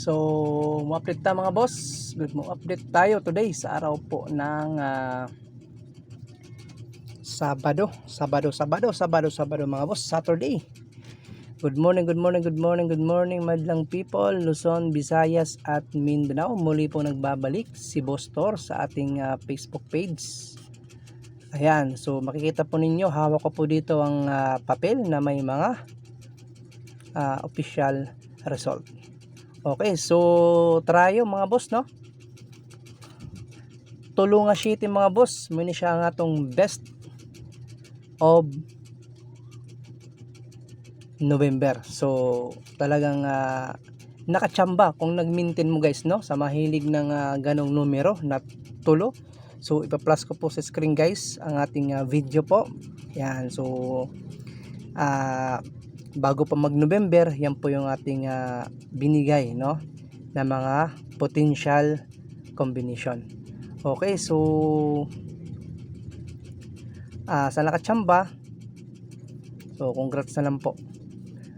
So, mo-update ta mga boss. Good mo update tayo today sa araw po ng ah, Sabado. Sabado, Sabado, Sabado, Sabado mga boss. Saturday. Good morning, good morning, good morning, good morning madlang people, Luzon, Visayas at Mindanao. Muli po nagbabalik si Boss Tor sa ating ah, Facebook page. Ayan, so makikita po ninyo, hawak ko po dito ang ah, papel na may mga ah, official result. Okay, so trayo mga boss, no? Tulunga City mga boss, muni siya ang atong best of November. So, talagang ah, nakachamba kung nag-maintain mo guys, no? Sa mahilig ng ah, ganong numero na tulo. So, ipa-plus ko po sa screen guys ang ating ah, video po. Yan, so ah bago pa mag-November, yan po yung ating ah, binigay, no? Na mga potential combination. Okay, so ah sa nakachamba, so congrats na lang po.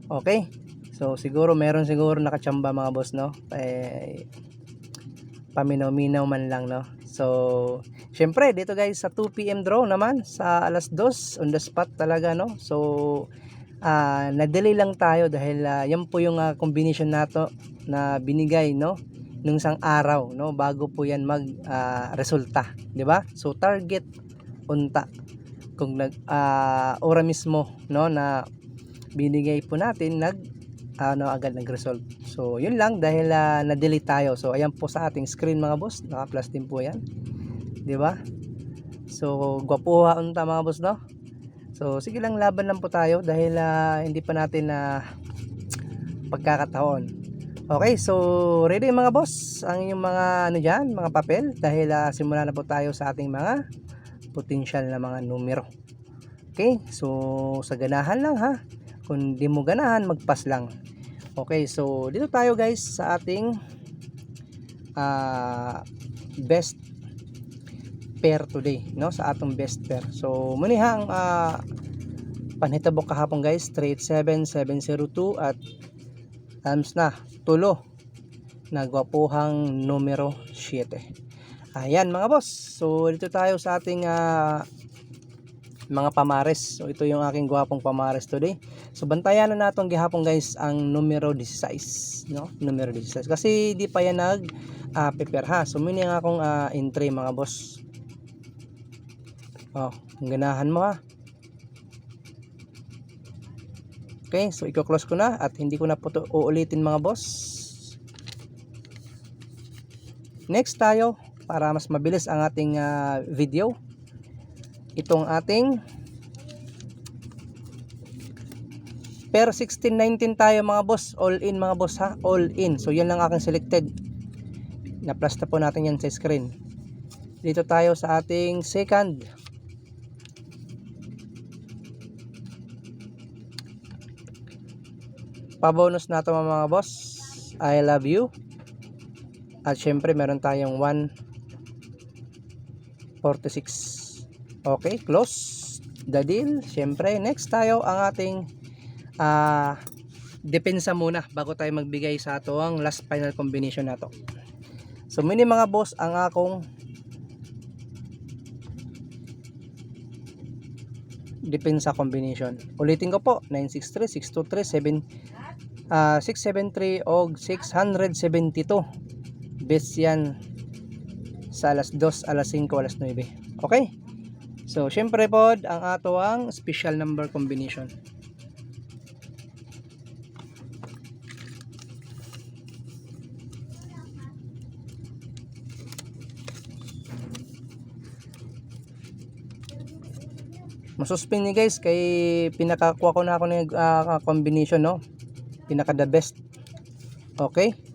Okay? So siguro meron siguro nakachamba mga boss, no? Eh, paminaw-minaw man lang, no? So, syempre dito guys sa 2 PM draw naman sa alas 2 on the spot talaga, no? So, ah na-delay lang tayo dahil ah, yan po yung ah, combination nato na binigay, no? Nung isang araw, no? Bago po yan mag ah, resulta, 'di ba? So, target unta kung nag ah, ora mismo, no, na binigay po natin nag ano agad nag-result. So, yun lang dahil ah, na-delay tayo. So, ayan po sa ating screen mga boss. Naka-plus din po yan. 'Di ba? So, gwapuha unta mga boss, no? So, sige lang laban lang po tayo dahil ah, hindi pa natin na pagkakataon. Okay, so ready mga boss ang inyong mga ano diyan, mga papel dahil ah, simula na po tayo sa ating mga potential na mga numero. Okay, so sa ganahan lang ha. Kung di mo ganahan, magpas lang. Okay, so dito tayo guys sa ating ah, best pair today, no? Sa atong best pair. So muni ha ang ah, panhitabok kahapon guys, 387-702 at AMS na, tulo na gwapuhang numero 7. Ayan mga boss. So dito tayo sa ating ah, mga pamares. So ito yung aking gwapong pamares today. So bantayan na natong gihapon guys ang numero 16, no? Numero 16 kasi di pa yan nag ah, prepare ha. So muni nga akong ah, entry mga boss. Oh, ganahan mo ha. Okay, so i-close ko na at hindi ko na po to uulitin mga boss. Next tayo para mas mabilis ang ating ah, video. Itong ating Per 1619 tayo mga boss, all in mga boss ha, all in. So yan lang aking selected. Na-plus na po natin yan sa screen. Dito tayo sa ating second. Pabonus na ito mga boss. I love you. At syempre meron tayong 146 okay close the deal. Syempre next tayo ang ating ah depensa muna bago tayo magbigay sa ato ang last final combination na to. So mini mga boss ang akong depensa combination. Ulitin ko po 963 623 7 ah 673 o 672 best yan sa alas 2, alas 5, alas 9 okay? So syempre po ang ato ang special number combination masuspend ni guys kay pinakakuha ko na ako ng ah, combination no? Pinaka the best. Okay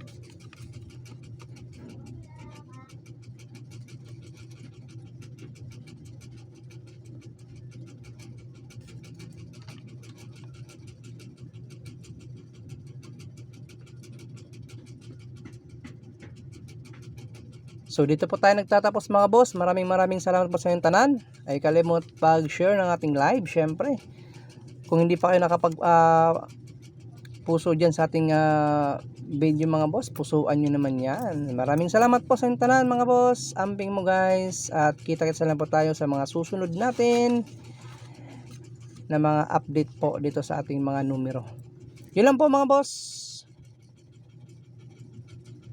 So dito po tayo nagtatapos mga boss. Maraming maraming salamat po sa inyong tanan. Ay kalimot pag-share ng ating live syempre. Kung hindi pa kayo nakapag ah, puso dyan sa ating ah, video mga boss. Pusuan nyo naman yan. Maraming salamat po sa inyong tanan mga boss. Amping mo guys. At kita-kita lang po tayo sa mga susunod natin na mga update po dito sa ating mga numero. Yun lang po mga boss.